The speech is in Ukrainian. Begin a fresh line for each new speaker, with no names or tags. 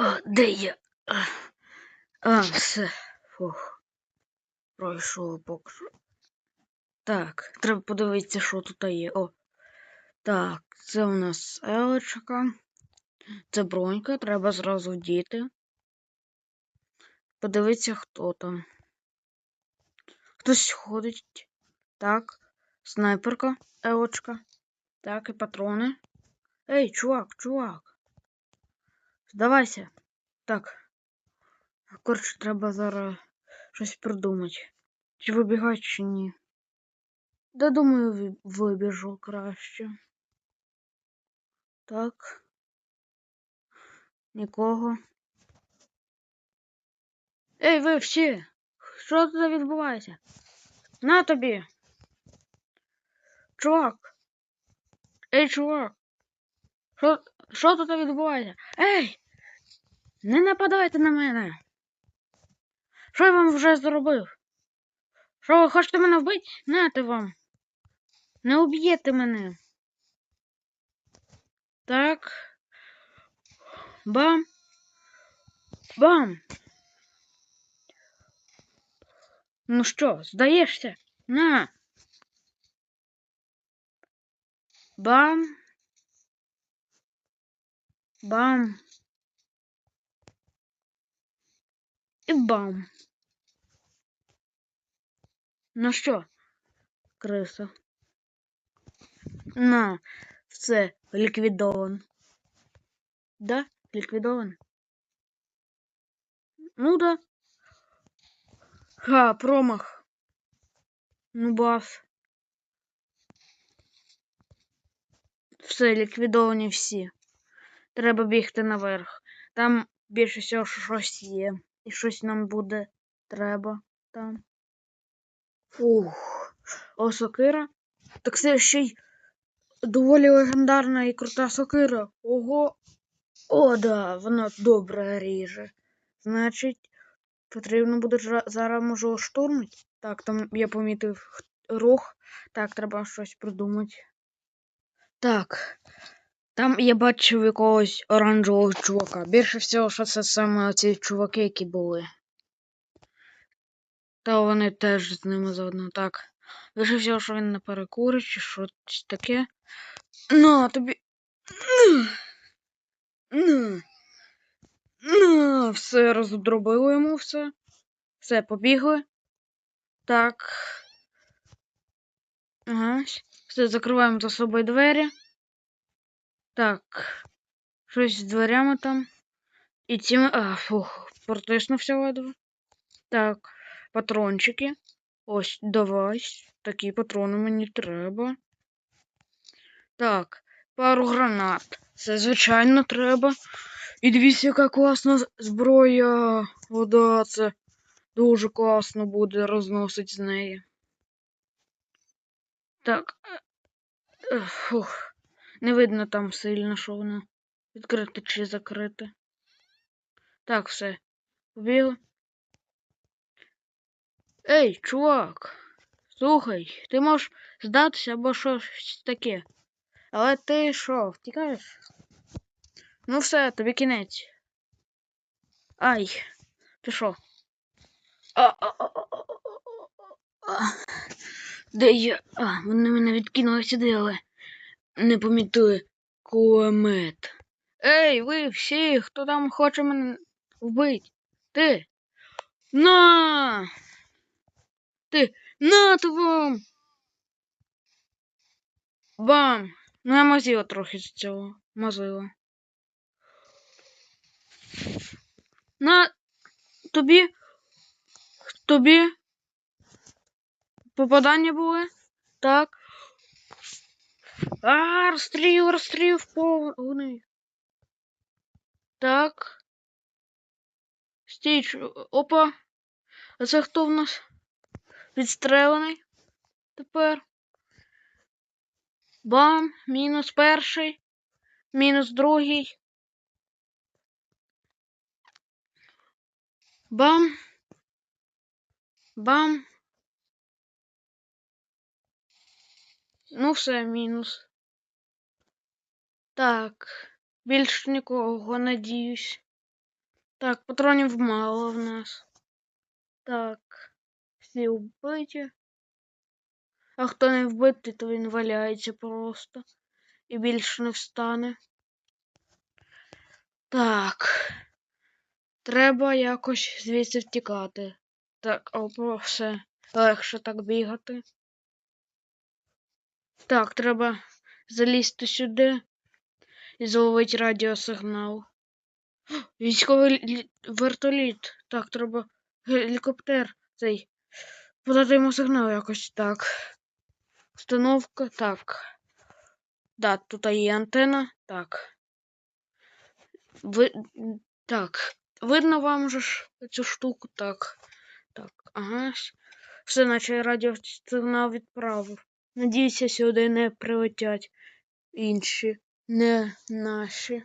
А, де я? А, все. Фух. Пройшов що. Так, треба подивитися, що тут є. О. Так, це у нас Елочка. Це бронька, треба зразу вдіти. Подивитися, хто там. Хтось ходить. Так. Снайперка, Елочка. Так, і патрони. Ей, чувак, чувак. Здавайся. Так. Коротше, треба зараз щось придумати. Чи вибігати, чи ні. Да думаю, ви- вибіжу краще. Так. Нікого. Ей, ви всі! Що тут відбувається? На тобі! Чувак! Ей, чувак! Що, що тут відбувається? Ей! Не нападайте на мене! Що я вам вже зробив? Що ви хочете мене вбити? Нате вам! Не уб'єте мене! Так. Бам! Бам! Ну що, здаєшся? На! Бам! Бам! І бам! Ну що, криса? На, все, ліквідован. Да, ліквідован. Ну да. Ха, промах. Ну бас. Все, ліквідовані всі. Треба бігти наверх. Там більше всього щось є. І щось нам буде треба там. Фух. О, сокира. Так це ще й доволі легендарна і крута сокира. Ого. О, да, вона добре ріже. Значить, потрібно буде зараз можу штурмити. Так, там я помітив рух. Так, треба щось придумати. Так. Там я бачив якогось оранжевого чувака. Більше всього, що це саме ці чуваки, які були. Та вони теж з ними заодно. Так. Більше всього, що він на перекурі, чи щось таке. На, тобі. На. На. Все, роздробили йому все. Все, побігли. Так. Ага. Все, закриваємо за собою двері. Так. Щось з дверями там. І цими. А, фух, протиснувся ледве. Так. Патрончики. Ось, давай. Такі патрони мені треба. Так, пару гранат. Це, звичайно, треба. І дивіться, яка класна зброя. О, да, це дуже класно буде розносить з неї. Так. е, е, Фух. Не видно там сильно, що воно. Відкрите чи закрите. Так, все. Побігли. Ей, чувак. Слухай, ти можеш здатися або щось таке. Але ти що, втікаєш? Ну все, тобі кінець. Ай, ти що? Де я? А, вони мене відкинули сюди, але не помітили кулемет. Ей, ви всі, хто там хоче мене вбити? Ти? На! Ти на то вам! Бам! Ну я мазила трохи з цього. Мазила. На тобі. Тобі. Попадання були? Так. А, розстріл, розстріл повний. Так. Стій, чу- опа. А це хто в нас? Відстрелений. Тепер. Бам, мінус перший. Мінус другий. Бам. Бам. Ну, все, мінус. Так. Більш нікого, надіюсь. Так, патронів мало в нас. Так. Всі вбиті. А хто не вбитий, то він валяється просто. І більше не встане. Так. Треба якось звідси втікати. Так, опа, все. Легше так бігати. Так, треба залізти сюди і зловити радіосигнал. Військовий вертоліт. Так, треба гелікоптер цей. Подати йому сигнал якось так. Установка. Так. Да, тут є антена. Так. Ви... Так. Видно вам же ж цю штуку? Так. Так, ага. Все, наче радіосигнал відправив. Надіюся, сюди не прилетять інші, не наші.